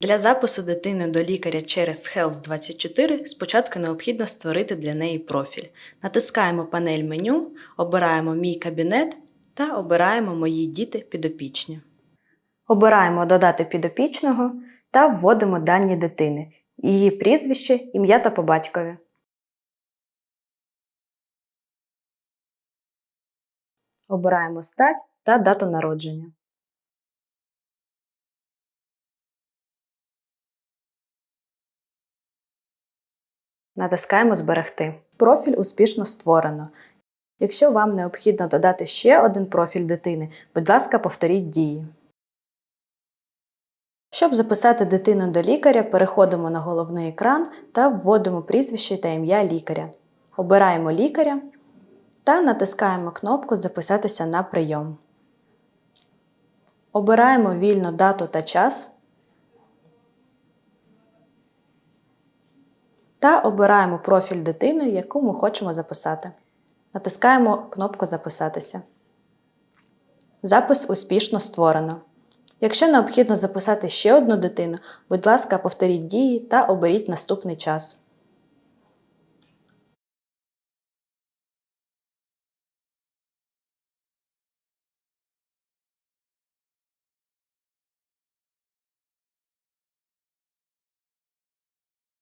Для запису дитини до лікаря через Health24 спочатку необхідно створити для неї профіль. Натискаємо панель меню, обираємо Мій кабінет та обираємо Мої діти підопічні. Обираємо Додати підопічного та вводимо дані дитини, її прізвище, ім'я та по батькові. Обираємо стать та дату народження. Натискаємо Зберегти. Профіль успішно створено. Якщо вам необхідно додати ще один профіль дитини, будь ласка, повторіть дії. Щоб записати дитину до лікаря, переходимо на головний екран та вводимо прізвище та ім'я лікаря. Обираємо лікаря та натискаємо кнопку Записатися на прийом. Обираємо вільну дату та час. Та обираємо профіль дитини, яку ми хочемо записати. Натискаємо кнопку Записатися. Запис успішно створено. Якщо необхідно записати ще одну дитину, будь ласка, повторіть дії та оберіть наступний час.